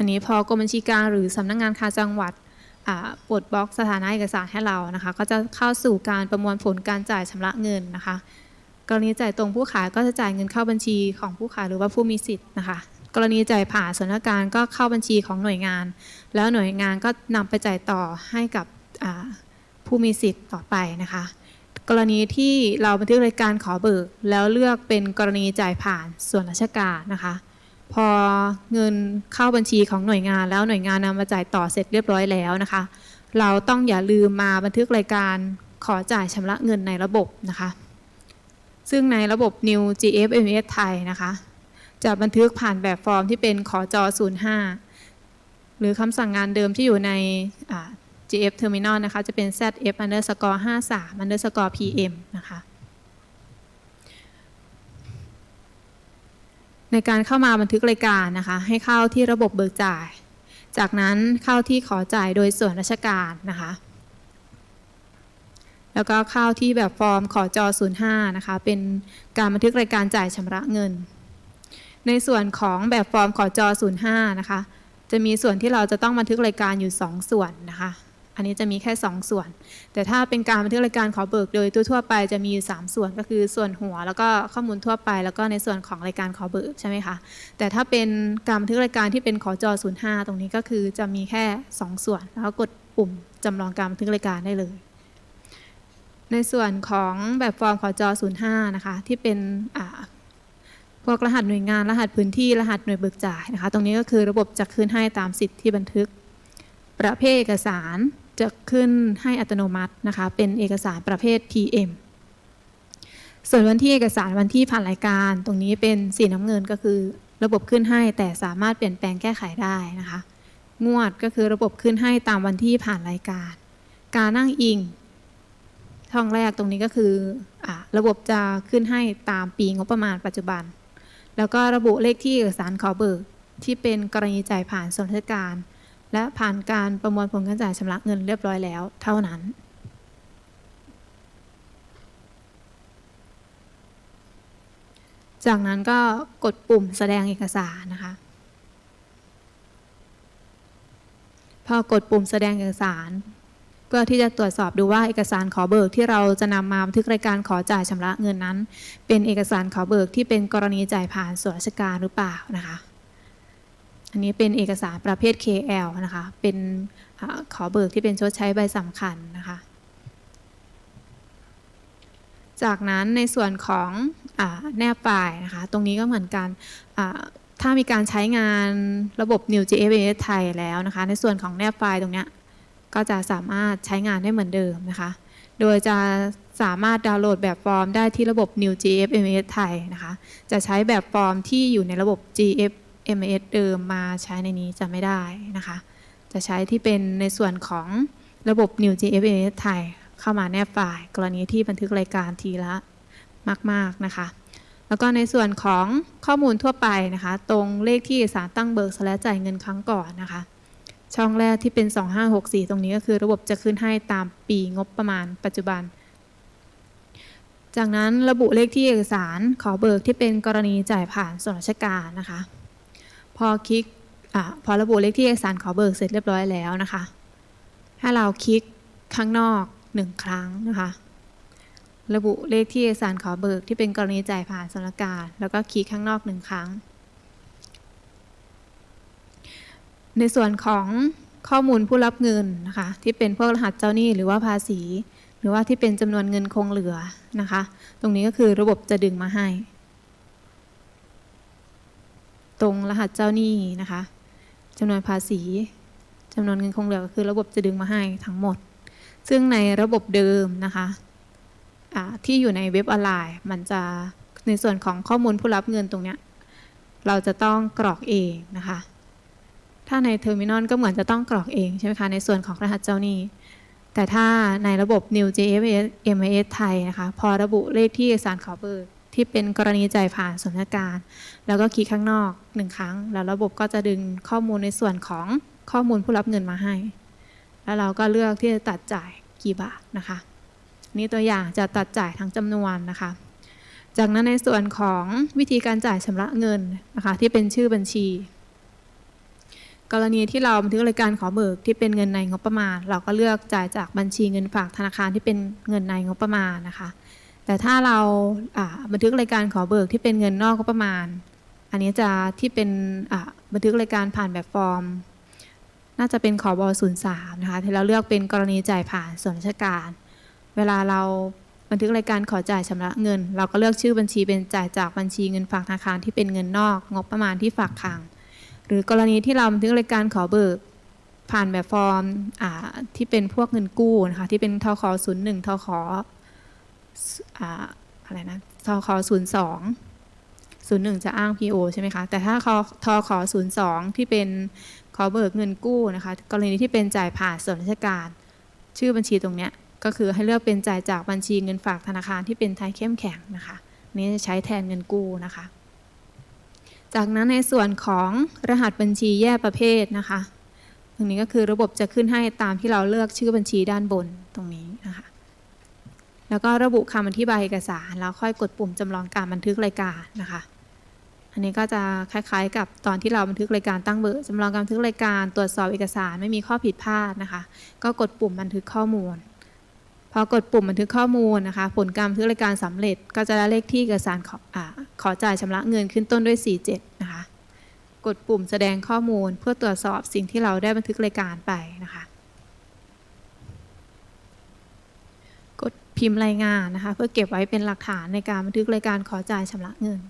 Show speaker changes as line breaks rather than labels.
อันนี้พอกรมบัญชีกลางหรือสำนักงานคลังจังหวัดปลดบล็อกสถานะเอกสารให้เรานะคะ ก็จะเข้าสู่การประมวลผลการจ่ายชำระเงินนะคะ กรณีจ่ายตรงผู้ขายก็จะจ่ายเงินเข้าบัญชีของผู้ขายหรือว่าผู้มีสิทธิ์นะคะ กรณีจ่ายผ่านส่วนราชการก็เข้าบัญชีของหน่วยงาน แล้วหน่วยงานก็นำไปจ่ายต่อให้กับผู้มีสิทธิ์ต่อไปนะคะ กรณีที่เราบันทึกรายการขอเบิก แล้วเลือกเป็นกรณีจ่ายผ่านส่วนราชการนะคะ พอเงินเข้าบัญชีของหน่วยงานแล้วหน่วยงานนำมาจ่ายต่อเสร็จเรียบร้อยแล้วนะคะ เราต้องอย่าลืมมาบันทึกรายการขอจ่ายชำระเงินในระบบนะคะ ซึ่งในระบบ New GFMS ไทยนะคะ จะบันทึกผ่านแบบฟอร์มที่เป็นขอจอ 05 หรือคำสั่งงานเดิมที่อยู่ใน GF Terminal นะคะ จะเป็น ZF underscore 53 underscore PM นะคะ ในการเข้ามาบันทึกรายการนะคะ ให้เข้าที่ระบบเบิกจ่าย จากนั้นเข้าที่ขอจ่ายโดยส่วนราชการนะคะ แล้วก็เข้าที่แบบฟอร์มขอจอ05นะคะ เป็นการบันทึกรายการจ่ายชำระเงิน ในส่วนของแบบฟอร์มขอจอ05นะคะ จะมีส่วนที่เราจะต้องบันทึกรายการอยู่ 2 ส่วนนะคะ อันนี้จะมีแค่ 2 ส่วน แต่ถ้าเป็นการบันทึกรายการขอเบิกโดยทั่วไปจะมีอยู่3ส่วนก็คือส่วนหัว แล้วก็ข้อมูลทั่วไป แล้วก็ในส่วนของรายการขอเบิกใช่ไหมคะแต่ถ้าเป็นการบันทึกรายการที่เป็นขอจอ05 ตรงนี้ก็คือจะมีแค่ 2 ส่วน แล้วก็กดปุ่มจำลองการบันทึกรายการได้เลย ในส่วนของแบบฟอร์มขอจอ05นะคะที่เป็นพวกรหัสหน่วยงานรหัสพื้นที่รหัสหน่วยเบิกจ่ายนะคะ ตรงนี้ก็คือระบบจะคืนให้ตามสิทธิ์ที่บันทึก ประเภทเอกสารจะขึ้นให้อัตโนมัตินะคะเป็นเอกสารประเภท PM ส่วนวันที่เอกสารวันที่ผ่านรายการ ตรงนี้เป็นสีน้ำเงินก็คือ ระบบขึ้นให้แต่สามารถเปลี่ยนแปลงแก้ไขได้นะคะ งวดก็คือระบบขึ้นให้ตามวันที่ผ่านรายการ การนั่งอิงช่องแรกตรงนี้ก็คืออระบบจะขึ้นให้ตามปีงบประมาณปัจจุบัน แล้วก็ระบุเลขที่เอกสารขอเบิกที่เป็นกรณีจ่ายผ่านส่วนราชการ และผ่านการประมวลผลการจ่ายชำระเงินเรียบร้อยแล้วเท่านั้น จากนั้นก็กดปุ่มแสดงเอกสารนะคะ พอกดปุ่มแสดงเอกสาร เพื่อที่จะตรวจสอบดูว่าเอกสารขอเบิกที่เราจะนำมาบันทึกรายการขอจ่ายชำระเงินนั้น เป็นเอกสารขอเบิกที่เป็นกรณีจ่ายผ่านส่วนราชการหรือเปล่านะคะ อันนี้เป็นเอกสารประเภท KL นะคะ เป็นอขอเบิกที่เป็นชดใช้ใบสำคัญนะคะ จากนั้นในส่วนของอแนบไฟล์นะคะ ตรงนี้ก็เหมือนกันถ้ามีการใช้งานระบบ New GFS ไทยแล้วนะคะ ในส่วนของแนบไฟล์ตรงนี้ก็จะสามารถใช้งานได้เหมือนเดิมนะคะ โดยจะสามารถดาวน์โหลดแบบฟอร์มได้ที่ระบบ New GFMS ไทยนะคะ จะใช้แบบฟอร์มที่อยู่ในระบบ GF GFMS เดิมมาใช้ในนี้จะไม่ได้นะคะ จะใช้ที่เป็นในส่วนของระบบ New GFMS ไทยเข้ามาแนบไฟล์กรณีที่บันทึกรายการทีละมาก ๆ นะคะ แล้วก็ในส่วนของข้อมูลทั่วไปนะคะ ตรงเลขที่สารตั้งเบิกและจ่ายเงินครั้งก่อนนะคะ ช่องแรกที่เป็น 2564 ตรงนี้ก็คือระบบจะขึ้นให้ตามปีงบประมาณปัจจุบัน จากนั้นระบุเลขที่เอกสารขอเบิกที่เป็นกรณีจ่ายผ่านส่วนราชการนะคะ พอคลิกอพอระบุเลขที่เอกสารขอเบิกเสร็จเรียบร้อยแล้วนะคะให้เราคลิกข้างนอกหนึ่งครั้งนะคะ ระบุเลขที่เอกสารขอเบิกที่เป็นกรณีจ่ายผ่านส่วนราการแล้วก็คลิกข้างนอกหนึ่งครั้ง ในส่วนของข้อมูลผู้รับเงินนะคะ ที่เป็นพวกรหัสเจ้าหนี้หรือว่าภาษี หรือว่าที่เป็นจำนวนเงินคงเหลือนะคะ ตรงนี้ก็คือระบบจะดึงมาให้ ตรงรหัสเจ้าหนี้นะคะจำนวนภาษีจำนวนเงินคงเหลือก็คือระบบจะดึงมาให้ทั้งหมด ซึ่งในระบบเดิมนะคะที่อยู่ในเว็บออนไลน์ มันจะในส่วนของข้อมูลผู้รับเงินตรงเนี้ยเราจะต้องกรอกเองนะคะ ถ้าในเทอร์มินอลก็เหมือนจะต้องกรอกเองใช่ไหมคะในส่วนของรหัสเจ้าหนี้ แต่ถ้าในระบบ New JFS MIS ไทยนะคะ พอระบุเลขที่เอกสารขอเบิก ที่เป็นกรณีจ่ายผ่านส่วนราชการ แล้วก็คลิกข้างนอกหนึ่งครั้ง แล้วระบบก็จะดึงข้อมูลในส่วนของข้อมูลผู้รับเงินมาให้ แล้วเราก็เลือกที่จะตัดจ่ายกี่บาทนะคะ นี่ตัวอย่างจะตัดจ่ายทั้งจำนวนนะคะ จากนั้นในส่วนของวิธีการจ่ายชำระเงินนะคะที่เป็นชื่อบัญชี กรณีที่เราบันทึกรายการขอเบิกที่เป็นเงินในงบประมาณ เราก็เลือกจ่ายจากบัญชีเงินฝากธนาคารที่เป็นเงินในงบประมาณนะคะ แต่ถ้าเราบันทึกรายการขอเบิกที่เป็นเงินนอกงบประมาณ อันนี้จะที่เป็นบันทึกรายการผ่านแบบฟอร์ม น่าจะเป็นขอบ03นะคะที่เราเลือกเป็นกรณีจ่ายผ่านส่วนราชการ เวลาเราบันทึกรายการขอจ่ายชำระเงิน เราก็เลือกชื่อบัญชีเป็นจ่ายจากบัญชีเงินฝากธนาคารที่เป็นเงินนอก งบประมาณที่ฝากค้างหรือกรณีที่เราบันทึกรายการขอเบิกผ่านแบบฟอร์มที่เป็นพวกเงินกู้นะคะที่เป็นทคศูนย์หนึ่งทค อ่าอะไรนะทคศูนย์สองศูนย์หนึ่งจะอ้าง PO ใช่ไหมคะ แต่ถ้าคทคศูนย์สองที่เป็นขอเบิกเงินกู้นะคะ กรณีที่เป็นจ่ายผ่านส่วนราชการ ชื่อบัญชีตรงเนี้ยก็คือให้เลือกเป็นจ่ายจากบัญชีเงินฝากธนาคารที่เป็นไทยเข้มแข็งนะคะ นี่จะใช้แทนเงินกู้นะคะ จากนั้นในส่วนของรหัสบัญชีแยกประเภทนะคะ ตรงนี้ก็คือระบบจะขึ้นให้ตามที่เราเลือกชื่อบัญชีด้านบนตรงนี้น แล้วก็ระบุคำอธิบายเอกสาร แล้วค่อยกดปุ่มจำลองการบันทึกรายการนะคะ อันนี้ก็จะคล้ายๆ กับตอนที่เราบันทึกรายการตั้งเบอร์จำลองการบันทึกรายการตรวจสอบเอกสารไม่มีข้อผิดพลาดนะคะ ก็กดปุ่มบันทึกข้อมูล พอกดปุ่มบันทึกข้อมูลนะคะ ผลการบันทึกรายการสำเร็จ ก็จะได้เลขที่เอกสารขออขอจ่ายชำระเงินขึ้นต้นด้วย 47 นะคะ กดปุ่มแสดงข้อมูลเพื่อตรวจสอบสิ่งที่เราได้บันทึกรายการไปนะคะ กด พิมพ์รายงานนะคะ เพื่อเก็บไว้เป็นหลักฐานในการบันทึกรายการขอจ่ายชำระเงิน